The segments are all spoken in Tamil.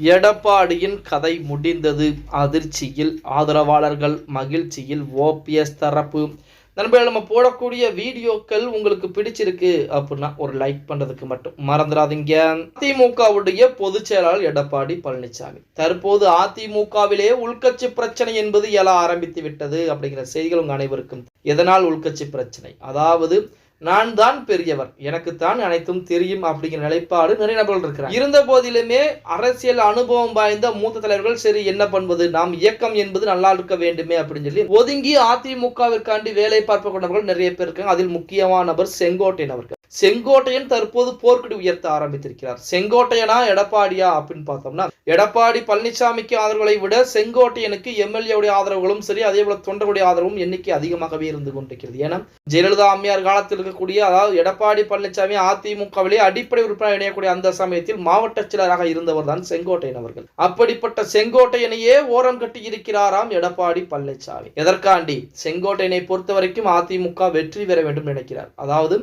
எடப்பாடியின் கதை முடிந்தது. அதிர்ச்சியில் ஆதரவாளர்கள் மகிழ்ச்சியில் ஓபிஎஸ் தரப்பு. நண்பர்கள் நம்ம போடக்கூடிய வீடியோக்கள் உங்களுக்கு பிடிச்சிருக்கு அப்படின்னா ஒரு லைக் பண்றதுக்கு மட்டும் மறந்துடாதீங்க. அதிமுகவுடைய பொதுச் செயலாளர் எடப்பாடி பழனிசாமி. தற்போது அதிமுகவிலே உள்கட்சி பிரச்சனை என்பது எழ ஆரம்பித்து விட்டது அப்படிங்கிற செய்திகள் உங்க அனைவருக்கும். எதனால் உள்கட்சி பிரச்சனை? அதாவது நான் தான் பெரியவர். எனக்குத்தான் அனைத்தும் தெரியும் அப்படிங்கிற நிலைப்பாடு நிறைய நபர்கள் இருக்கிறார் இருந்த போதிலுமே அரசியல் அனுபவம் வாய்ந்த மூத்த தலைவர்கள் சரி என்ன பண்ணுவது நாம் இயக்கம் என்பது நல்லா இருக்க வேண்டுமே அப்படின்னு சொல்லி ஒதுங்கி அதிமுகவிற்காண்டி வேலை பார்ப்ப கொண்டவர்கள் நிறைய பேர் இருக்காங்க. அதில் முக்கியமான நபர் செங்கோட்டையன் அவர்கள். செங்கோட்டையன் தற்போது போர்க்கடி உயர்த்த ஆரம்பித்திருக்கிறார். செங்கோட்டையனா எடப்பாடியா அப்படின்னு பார்த்தோம்னா எடப்பாடி பழனிசாமிக்கு ஆதரவுகளை விட செங்கோட்டையனுக்கு எம்எல்ஏவுடைய ஆதரவுகளும் சரி அதே போல தொண்டர்களுடைய ஆதரவும் எண்ணிக்கை அதிகமாகவே இருந்து கொண்டிருக்கிறது. ஏன்னா ஜெயலலிதா அம்மையார் காலத்தில் இருக்கக்கூடிய அதாவது எடப்பாடி பழனிசாமி அதிமுகவிலே அடிப்படை உறுப்பினர் இணையக்கூடிய அந்த சமயத்தில் மாவட்ட செயலராக இருந்தவர் தான் செங்கோட்டையன் அவர்கள். அப்படிப்பட்ட செங்கோட்டையனையே ஓரம் கட்டி இருக்கிறாராம் எடப்பாடி பழனிசாமி. எதற்காண்டி? செங்கோட்டையனை பொறுத்த வரைக்கும் அதிமுக வெற்றி பெற வேண்டும் நினைக்கிறார். அதாவது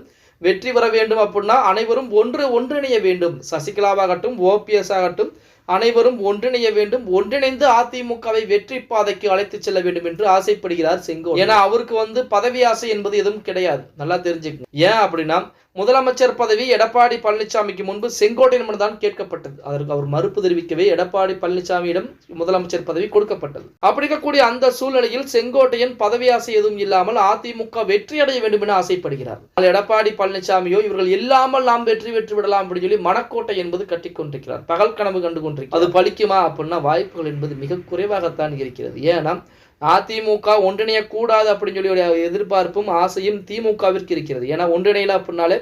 வெற்றி பெற வேண்டும் அப்படின்னா அனைவரும் ஒன்று ஒன்றிணைய வேண்டும். சசிகலாவாகட்டும் ஓபிஎஸ் ஆகட்டும் அனைவரும் ஒன்றிணைய வேண்டும். ஒன்றிணைந்து அதிமுகவை வெற்றி பாதைக்கு அழைத்து செல்ல வேண்டும் என்று ஆசைப்படுகிறார் செங்கோ ஏன்னா அவருக்கு வந்து பதவி ஆசை என்பது எதுவும் கிடையாது. நல்லா தெரிஞ்சுக்கணும் ஏன் அப்படின்னா முதலமைச்சர் பதவி எடப்பாடி பழனிசாமிக்கு முன்பு செங்கோட்டையன் தான் கேட்கப்பட்டது. அதற்கு அவர் மறுப்பு தெரிவிக்கவே எடப்பாடி பழனிசாமியிடம் முதலமைச்சர் பதவி கொடுக்கப்பட்டது. அப்படி இருக்கக்கூடிய அந்த சூழ்நிலையில் செங்கோட்டையன் பதவி ஆசை எதுவும் இல்லாமல் அதிமுக வெற்றி அடைய வேண்டும் என ஆசைப்படுகிறார். எடப்பாடி பழனிசாமியோ இவர்கள் இல்லாமல் நாம் வெற்றி பெற்று விடலாம் அப்படின்னு சொல்லி மனக்கோட்டை என்பது கட்டி கொண்டிருக்கிறார் பகல் கனவு கண்டு கொண்டு கொண்டிருக்கிறார் அது பலிக்குமா அப்படின்னா வாய்ப்புகள் என்பது மிக குறைவாகத்தான் இருக்கிறது. ஏன்னா அதிமுக ஒன்றிணையக்கூடாது அப்படின்னு சொல்லி ஒரு எதிர்பார்ப்பும் ஆசையும் திமுகவிற்கு இருக்கிறது. ஏன்னா ஒன்றிணையில அப்படின்னாலே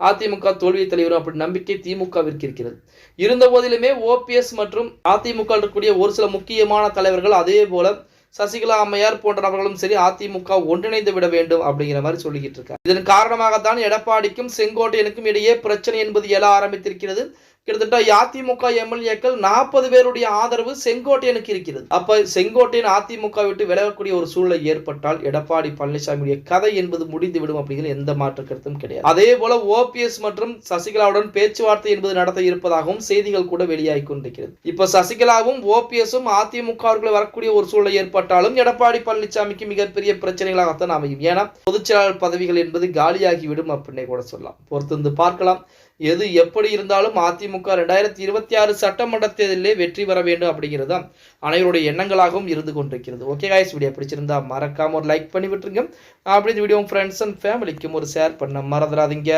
அதிமுக தோல்வி தலைவரும் அப்படி நம்பிக்கை திமுகவிற்கு இருக்கிறது. இருந்த போதிலுமே ஓபிஎஸ் மற்றும் அதிமுக இருக்கக்கூடிய ஒரு சில முக்கியமான தலைவர்கள் அதே போல சசிகலா அம்மையார் போன்ற நபர்களும் சரி அதிமுக ஒன்றிணைந்து விட வேண்டும் அப்படிங்கிற மாதிரி சொல்லிக்கிட்டு இருக்காங்க. இதன் காரணமாகத்தான் எடப்பாடிக்கும் செங்கோட்டையனுக்கும் இடையே பிரச்சனை என்பது எழ ஆரம்பித்திருக்கிறது. கிட்டத்தட்ட அதிமுக எம்எல்ஏக்கள் நாற்பது பேருடைய ஆதரவு செங்கோட்டையனுக்கு இருக்கிறது. அப்ப செங்கோட்டையன் அதிமுக விட்டு விலகக்கூடிய ஒரு சூழ்நிலை ஏற்பட்டால் எடப்பாடி பழனிசாமியுடைய கதை என்பது முடிந்துவிடும் அப்படிங்கிற எந்த மாற்று கருத்தும் கிடையாது. அதே போல ஓபிஎஸ் மற்றும் சசிகலாவுடன் பேச்சுவார்த்தை என்பது நடத்த இருப்பதாகவும் செய்திகள் கூட வெளியாகி கொண்டிருக்கிறது. இப்ப சசிகலாவும் ஓபிஎஸும் அதிமுகவுக்குள்ள வரக்கூடிய ஒரு சூழ்நிலை ஏற்பட்டாலும் எடப்பாடி பழனிசாமிக்கு மிகப்பெரிய பிரச்சனைகளாகத்தான் அமையும். ஏன்னா பொதுச்செயலாளர் பதவிகள் என்பது காலியாகிவிடும் அப்படின்னே கூட சொல்லலாம். பொறுத்திருந்து பார்க்கலாம். எது எப்படி இருந்தாலும் அதிமுக ரெண்டாயிரத்தி இருபத்தி ஆறு சட்டமன்ற தேர்தலிலே வெற்றி பெற வேண்டும் அப்படிங்கிறது தான் அனைவருடைய எண்ணங்களாகவும் இருந்து கொண்டிருக்கிறது. ஓகே காய்ஸ் வீடியோ பிடிச்சிருந்தா மறக்காம ஒரு லைக் பண்ணி விட்டுருங்க. அப்படி இந்த வீடியோ ஃப்ரெண்ட்ஸ் அண்ட் ஃபேமிலிக்கும் ஒரு ஷேர் பண்ண மறந்துடாதீங்க.